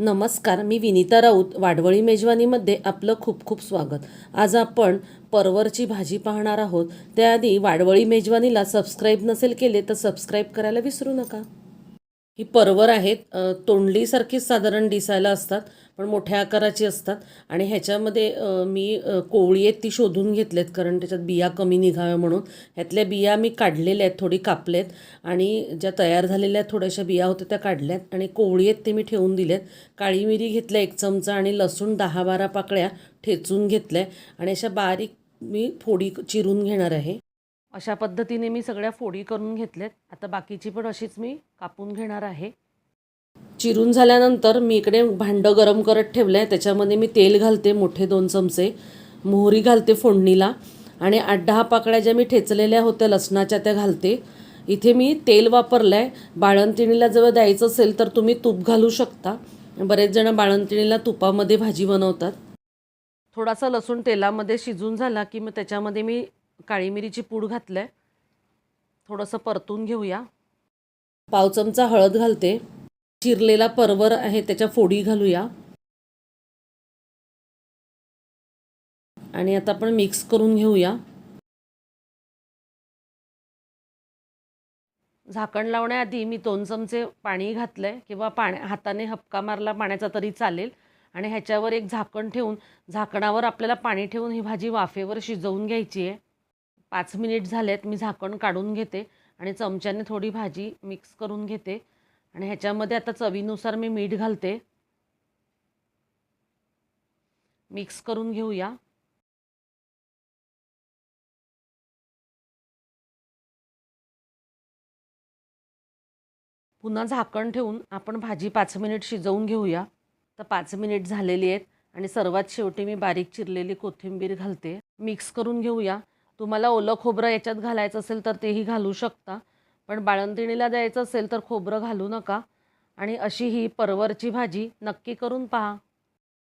नमस्कार मी विनिता राऊत वाडवळी मेजवानीमध्ये आपलं खूप खूप स्वागत. आज आपण परवरची भाजी पाहणार आहोत. त्याआधी वाडवळी मेजवानीला सबस्क्राईब नसेल केले तर सबस्क्राईब करायला विसरू नका. ही परवर आहेत. तोंडलीसारखीच साधारण दिसायला असतात पण मोठ्या आकाराची असतात. आणि ह्याच्यामध्ये मी कोवळी आहेत ती शोधून घेतलेत कारण त्याच्यात बिया कमी निघाव्या म्हणून. ह्यातल्या बिया मी काढलेल्या आहेत थोडी कापलेत. आणि ज्या तयार झालेल्या थोड्याशा बिया होत्या त्या काढल्यात. आणि कोवळी आहेत ते मी ठेवून दिलेत. काळी मिरी घेतल्या एक चमचा आणि लसूण दहा बारा पाकळ्या ठेचून घेतल्या. आणि अशा बारीक मी फोडी चिरून घेणार आहे. अशा पद्धतीने मी सगळ्या फोडी करून घेतल्यात. आता बाकीची पण अशीच मी कापून घेणार आहे. चिरून झाल्यानंतर मी इकडे भांडं गरम करत ठेवलं आहे त्याच्यामध्ये मी तेल घालते मोठे दोन चमचे. मोहरी घालते फोडणीला. आणि आठ दहा पाकळ्या ज्या मी ठेचलेल्या होत्या लसणाच्या त्या घालते. इथे मी तेल वापरलं आहे बाळंतिणीला जर द्यायचं असेल तर तुम्ही तूप घालू शकता. बरेच जण बाळंतिणीला तुपामध्ये भाजी बनवतात. थोडासा लसूण तेलामध्ये शिजून झाला की मग त्याच्यामध्ये मी काळी मिरीची पूड घातलं आहे थोडंसं परतून घेऊया. पाव चमचा हळद घालते. चिरलेला परवर आहे त्याच्या फोडी घालूया. आणि आता आपण मिक्स करून घेऊया. झाकण लावण्याआधी मी दोन चमचे पाणी घातलंय किंवा पाण्या हाताने हपका मारला पाण्याचा तरी चालेल. आणि ह्याच्यावर एक झाकण ठेवून झाकणावर आपल्याला पाणी ठेवून ही भाजी वाफेवर शिजवून घ्यायची आहे. पाच मिनिट झालेत मी झाकण काढून घेते आणि चमच्याने थोडी भाजी मिक्स करून घेते. आणि ह्याच्यामध्ये आता चवीनुसार मी मीठ घालते. मिक्स करून घेऊया. पुन्हा झाकण ठेवून आपण भाजी पाच मिनिट शिजवून घेऊया. तर पाच मिनिट झालेली आहेत आणि सर्वात शेवटी मी बारीक चिरलेली कोथिंबीर घालते. मिक्स करून घेऊया. तुम्हाला ओलं खोबरं याच्यात घालायचं असेल तर तेही घालू शकता. पण बाळंतिणीला द्यायचं असेल तर खोबरं घालू नका. आणि अशी ही परवरची भाजी नक्की करून पहा.